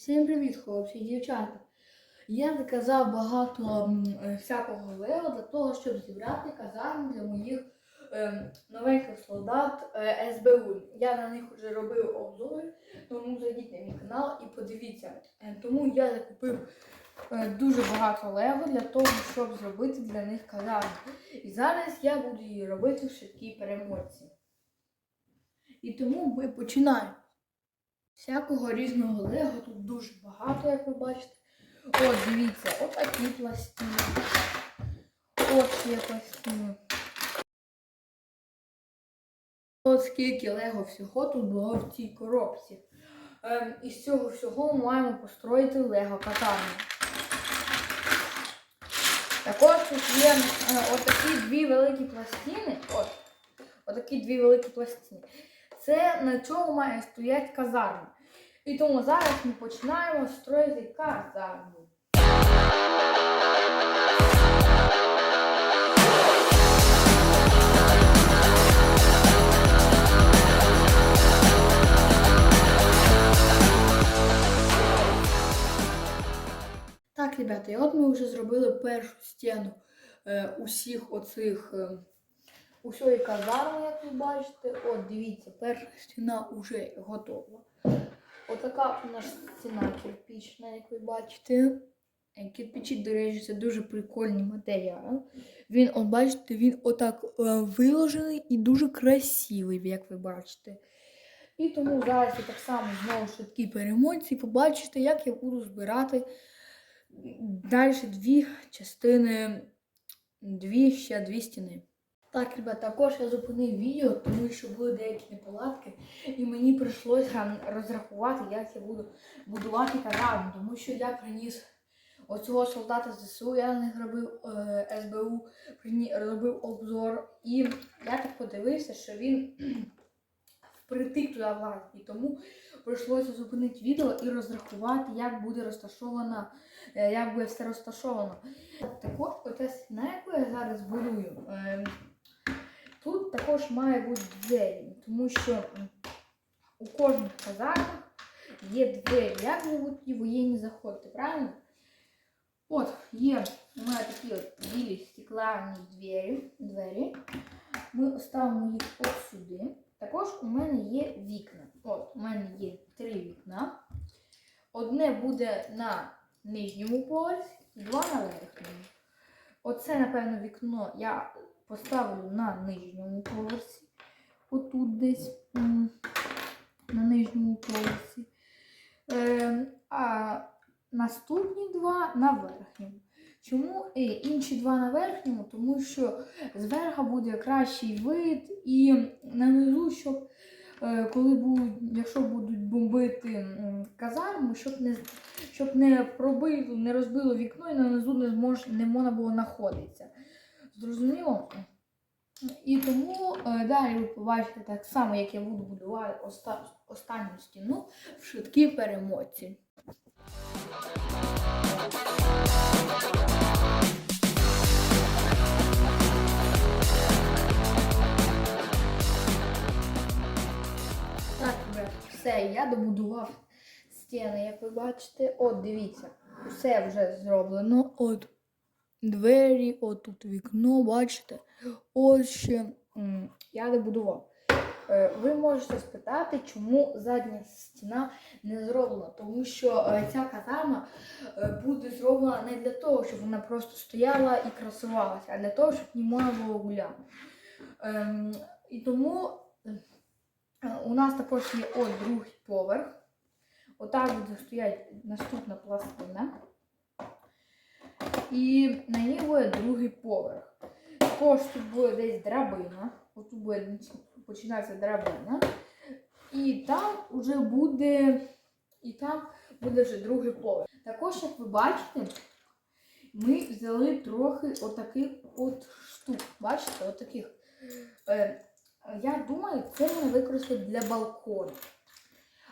Всім привіт, хлопці і дівчата. Я заказав багато е, всякого лего для того, щоб зібрати казарм для моїх ем, новеньких солдат е, СБУ. Я на них вже робив обзори, тому зайдіть на мій канал і подивіться. Е, тому я закупив е, дуже багато лего для того, щоб зробити для них казарм. І зараз я буду її робити в швидкій перемотці. І тому ми починаємо. Всякого різного лего тут дуже багато, як ви бачите. От, дивіться, отакі пластини. От ще пластини. От скільки лего всього тут було в цій коробці. Ем, із цього всього ми маємо построїти лего катарну. Також тут є е, отакі дві великі пластини. От, отакі дві великі пластини. Це на чому має стояти казарма. І тому зараз ми починаємо строїти казарму. Так, ребята, і от ми вже зробили першу стіну е, усіх оцих е, усієї казарми, як ви бачите. От дивіться, перша стіна вже готова. Отака у нас стіна кирпічна, як ви бачите. Е, Кирпичі, до речі, це дуже прикольний матеріал. Він, от бачите, він отак е, виложений і дуже красивий, як ви бачите. І тому зараз я так само знову швидкі перемотці побачите, як я буду збирати далі дві частини, дві ще дві стіни. Так, ребят, також я зупинив відео, тому що були деякі неполадки, і мені прийшлося розрахувати, як я буду будувати казарму, тому що я приніс оцього солдата з ЗСУ, я на них робив е, СБУ, прині, робив обзор, і я так подивився, що він впритик туди влазить, і тому прийшлося зупинити відео і розрахувати, як буде розташована, е, як буде все розташовано. Також оця стіна, яку я зараз будую. е, Тут також має бути двері, тому що у кожних казармах є двері. Як ви будуть воєнні заходити, правильно? От, є у мене такі от білі стеклянні двері. двері. Ми ставимо їх от сюди. Також у мене є вікна. От, у мене є три вікна. Одне буде на нижньому поверсі, два на верхньому. Оце, напевно, вікно я поставлю на нижньому поверсі. Отут десь на нижньому поверсі. Е, а наступні два на верхньому. Чому е, інші два на верхньому? Тому що зверху буде кращий вид і на низу, щоб е, коли будуть, якщо будуть бомбити казарму, щоб не, щоб не пробило, не розбило вікно і на низу не, змож, не можна було знаходитися. Зрозуміло? І тому е, далі ви побачите так само, як я буду будувати оста- останню стіну в швидкій перемотці. Так, все, я добудував стіни, як ви бачите. От, дивіться, все вже зроблено. От двері, от тут вікно, бачите? Ось ще я добудував. Е, Ви можете спитати, чому задня стіна не зроблена. Тому що е, ця казарма е, буде зроблена не для того, щоб вона просто стояла і красувалася, а для того, щоб не можна було гуляти. Ем, І тому у нас також є ось другий поверх. Отак буде стояти наступна пластина. І на ній буде другий поверх. Також тут буде десь драбина. Отут буде починається драбина. І там вже буде. І там буде вже другий поверх. Також, як ви бачите, ми взяли трохи отаких от штук. Бачите, отаких. Е, я думаю, це можна використати для балкону.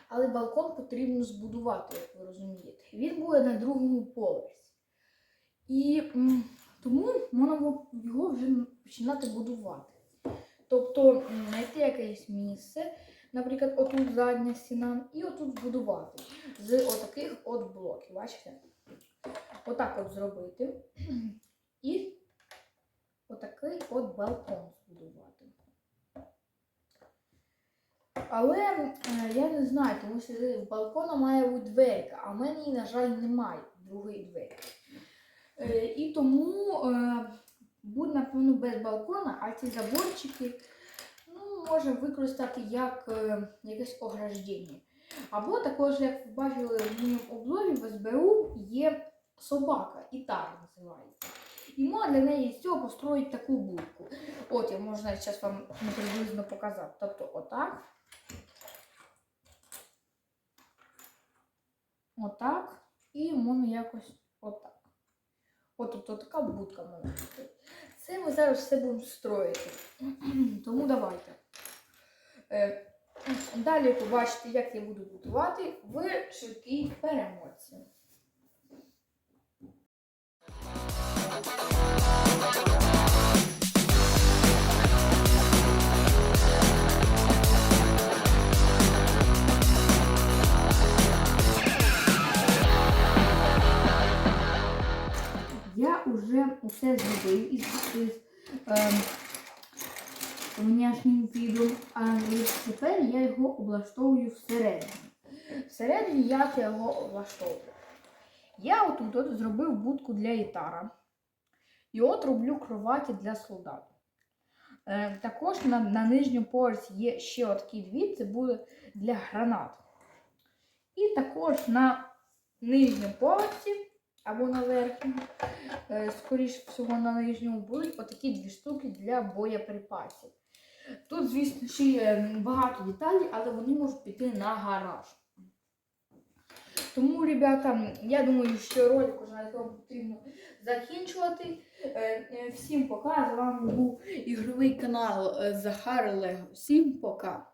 Але балкон потрібно збудувати, як ви розумієте. Він буде на другому поверсі. І тому можна його вже починати будувати. Тобто знайти якесь місце, наприклад, отут задня стіна, і отут збудувати з отаких блоки, бачите? Отак от зробити. І отакий от балкон збудувати. Але я не знаю, тому що в балкона має бути дверка, а в мене, на жаль, немає другої двері. Е, і тому е, буде, напевно, без балкона, а ці заборчики ну, можна використати як е, якесь ограждення. Або також, як ви бачили в моєму обзорі, в СБУ є собака, і так називається. І можна для неї з цього построїти таку будку. От я можна зараз вам приблизно показати. Тобто отак. Отак. І можна якось отак. От тут така будка бути. Це ми зараз все будемо строїти. Тому давайте. Е, Далі побачите, як я буду будувати в швидкій перемотці. Усе зробив із, із ем, внешнім відом, а тепер я його облаштовую всередині. Всередині як я його облаштовую. Я отут от зробив будку для гітара. І от роблю кроваті для солдат. Е, також на, на нижньому поверсі є ще такі дві, це буде для гранат. І також на нижньому поверсі або на верхньому. Е, Скоріше всього, на нижньому будуть отакі дві штуки для боєприпасів. Тут, звісно, ще є багато деталей, але вони можуть піти на гараж. Тому, ребята, я думаю, що ролик уже на цьому потрібно закінчувати. Е, е, всім пока. З вами був ігровий канал Захар Лего. Всім пока.